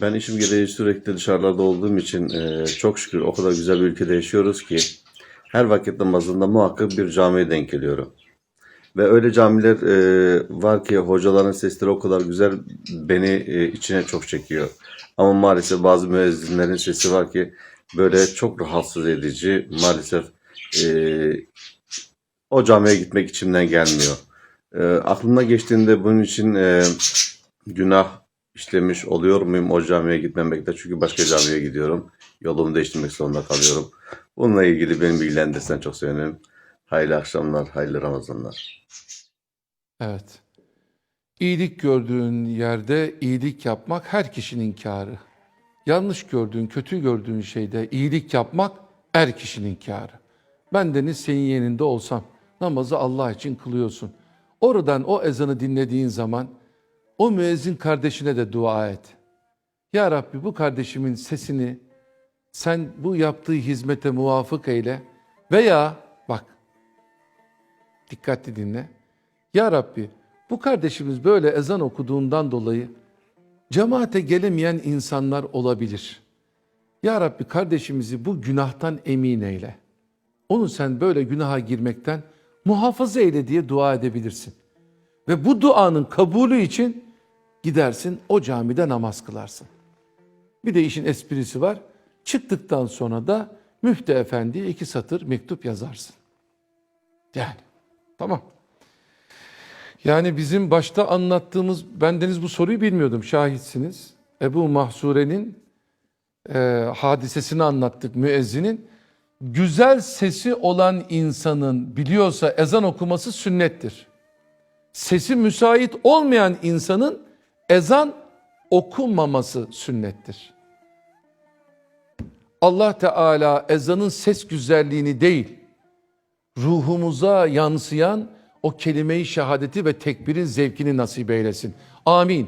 Ben işim gereği sürekli dışarılarda olduğum için e, çok şükür o kadar güzel bir ülkede yaşıyoruz ki her vakit namazında muhakkak bir camiye denk geliyorum. Ve öyle camiler e, var ki hocaların sesleri o kadar güzel beni e, içine çok çekiyor. Ama maalesef bazı müezzinlerin sesi var ki böyle çok rahatsız edici. Maalesef e, o camiye gitmek içimden gelmiyor. E, aklımda geçtiğinde bunun için e, günah işlemiş oluyor muyum o camiye gitmemekte? Çünkü başka camiye gidiyorum. Yolumu değiştirmek zorunda kalıyorum. Bununla ilgili beni bilgilendirsen çok sevinirim. Hayırlı akşamlar, hayırlı Ramazanlar. Evet. İyilik gördüğün yerde iyilik yapmak her kişinin kârı. Yanlış gördüğün, kötü gördüğün şeyde iyilik yapmak her kişinin kârı. Ben deniz senin yerinde olsam namazı Allah için kılıyorsun. Oradan o ezanı dinlediğin zaman o müezzin kardeşine de dua et. Ya Rabbi bu kardeşimin sesini sen bu yaptığı hizmete muvafık eyle veya bak dikkatli dinle. Ya Rabbi bu kardeşimiz böyle ezan okuduğundan dolayı cemaate gelemeyen insanlar olabilir. Ya Rabbi kardeşimizi bu günahtan emin eyle. Onu sen böyle günaha girmekten muhafaza eyle diye dua edebilirsin. Ve bu duanın kabulü için gidersin o camide namaz kılarsın. Bir de işin esprisi var. Çıktıktan sonra da müftü efendiye iki satır mektup yazarsın. Yani tamam. Yani bizim başta anlattığımız, bendeniz bu soruyu bilmiyordum, şahitsiniz. Ebu Mahsure'nin e, hadisesini anlattık müezzinin. Güzel sesi olan insanın biliyorsa ezan okuması sünnettir. Sesi müsait olmayan insanın ezan okunmaması sünnettir. Allah Teala ezanın ses güzelliğini değil, ruhumuza yansıyan o kelime-i şehadeti ve tekbirin zevkini nasip eylesin. Amin.